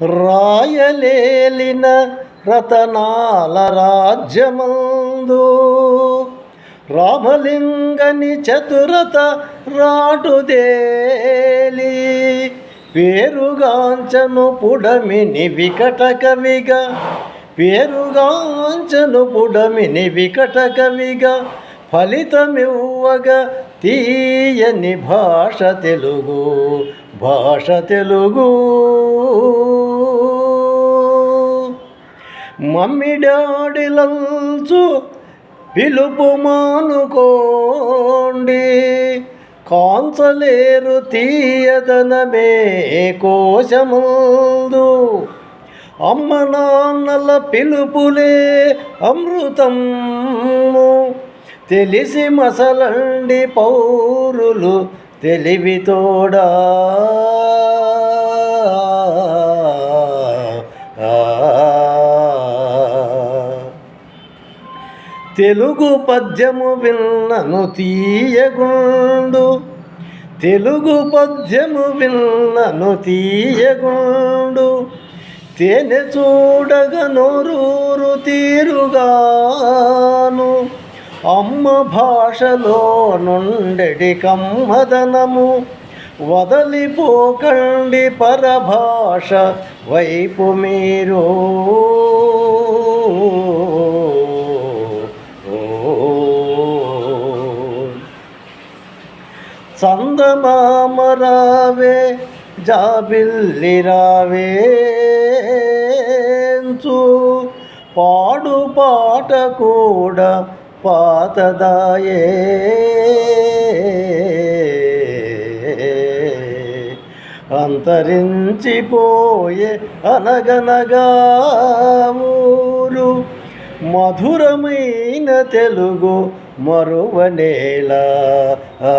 రాయలేలిన రతనాల రాజ్యమందు రామలింగని చతురత రాటుదేలి పేరుగాంచను పుడమిని వికట కవిగా పేరుగాంచను పుడమిని వికట కవిగా ఫలితమివ్వగా తీయని భాష తెలుగు భాష తెలుగు. మమ్మీ డాడీలల్చు పిలుపు మానుకోండి. కాంచలేరు తీయదనమే కోశముందు. అమ్మ నాన్నల పిలుపులే అమృతం తెలిసి మసలండి పౌరులు తెలివితోడా తెలుగు పద్యము విన్నను తీయగుండు. తెలుగు పద్యము విన్నను తీయగుండు. తేనె చూడగ నోరూరు తీరుగాను. అమ్మ భాషలో నుండెడి కమ్మదనము. వదలిపోకండి పరభాష వైపు మీరు. చందమామరావే జాబిల్లి రావేంచు పాడు పాట కూడా పాతదాయే. అంతరించిపోయే అనగనగా ఊరు మధురమైన తెలుగు మరువనేలా ఆ